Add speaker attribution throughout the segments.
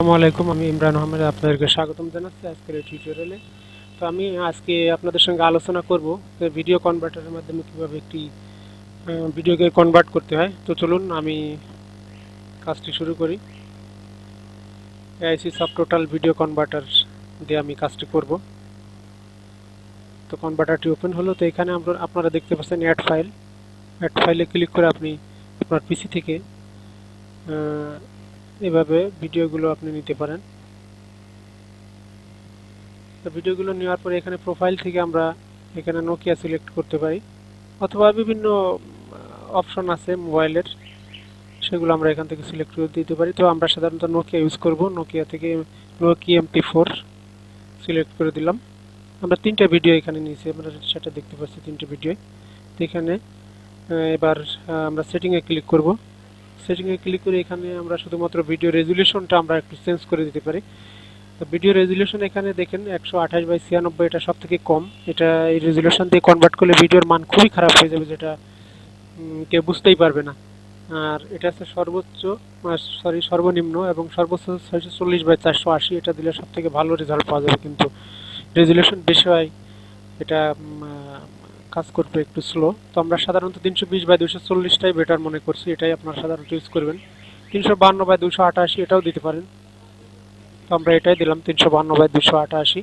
Speaker 1: আসসালামু আলাইকুম, আমি ইমরান আহমেদ, আপনাদেরকে স্বাগতম জানাচ্ছি আজকের এই টিউটোরিয়ালে তো আমি আজকে আপনাদের সঙ্গে আলোচনা করব যে ভিডিও কনভার্টারের মাধ্যমে কীভাবে একটি ভিডিওকে কনভার্ট করতে হয়। তো চলুন আমি কাজটি শুরু করি। AIC sub total video converter দিয়ে আমি কাজটি করব। তো কনভার্টারটি ওপেন হলো, তো এখানে আমরা, আপনারা দেখতে পাচ্ছেন অ্যাড ফাইল অ্যাড ফাইলে ক্লিক করে আপনি আপনার পিসি থেকে এভাবে ভিডিওগুলো আপনি নিতে পারেন। তো ভিডিওগুলো নেওয়ার পরে এখানে প্রোফাইল থেকে আমরা এখানে নোকিয়া সিলেক্ট করতে পারি, অথবা বিভিন্ন অপশন আছে মোবাইলের সেগুলো আমরা এখান থেকে সিলেক্ট করে দিতে পারি। তো আমরা সাধারণত নোকিয়া ইউজ করব। নোকিয়া থেকে নোকিয়া এমটি ফোর সিলেক্ট করে দিলাম। আমরা তিনটা ভিডিও এখানে নিয়েছি। আমরা সেটা দেখতে পাচ্ছি তিনটে ভিডিও এখানে এবার আমরা সেটিংয়ে ক্লিক করব। সেটিংয়ে ক্লিক করে এখানে আমরা শুধুমাত্র ভিডিও রেজুলেশনটা আমরা একটু চেঞ্জ করে দিতে পারি। তো ভিডিও রেজুলেশন এখানে দেখেন একশো আঠাশ বাই ছিয়ানব্বই এটা সব থেকে কম। এটা এই রেজুলেশন দিয়ে কনভার্ট করলে ভিডিওর মান খুবই খারাপ হয়ে যাবে যেটা কেউ বুঝতেই পারবে না। আর এটা হচ্ছে সর্বোচ্চ সরি সর্বনিম্ন এবং সর্বোচ্চ ছয়শো চল্লিশ বাই চারশো আশি। এটা দিলে সব থেকে ভালো রেজাল্ট পাওয়া যাবে। কিন্তু রেজুলেশন বেশি হয়, এটা কাজ করবে একটু স্লো তো আমরা সাধারণত তিনশো বিশ বাই দুশো চল্লিশটাই বেটার মনে করছি, এটাই আপনারা সাধারণত ইউজ করবেন। তিনশো বান্ন বাই দুশো আটাশি, এটাও দিতে পারেন। তো আমরা এটাই দিলাম, তিনশো বান্ন বাই দুশো আটাশি।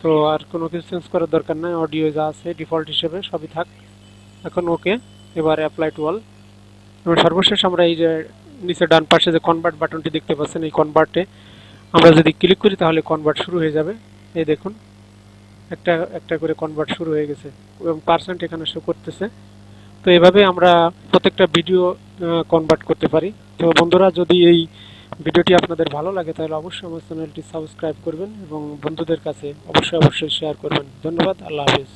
Speaker 1: তো আর কোনো কিছু চেঞ্জ করার দরকার নাই অডিও যা আছে ডিফল্ট হিসেবে সবই থাক। এখন ওকে এবারে অ্যাপ্লাই টু অল এবং সর্বশেষ আমরা এই যে নিচে ডান পাশে যে কনভার্ট বাটনটি দেখতে পাচ্ছেন, এই কনভার্টে আমরা যদি ক্লিক করি তাহলে কনভার্ট শুরু হয়ে যাবে। এই দেখুন। একটা একটা করে কনভার্ট শুরু হয়ে গেছে এবং পার্সেন্ট এখানে শো করতেছে। তো এভাবে আমরা প্রত্যেকটা ভিডিও কনভার্ট করতে পারি। তো বন্ধুরা, যদি এই ভিডিওটি আপনাদের ভালো লাগে, তাহলে অবশ্যই আমার চ্যানেলটি সাবস্ক্রাইব করবেন এবং বন্ধুদের কাছে অবশ্যই অবশ্যই শেয়ার করবেন। ধন্যবাদ, আল্লাহ হাফিজ।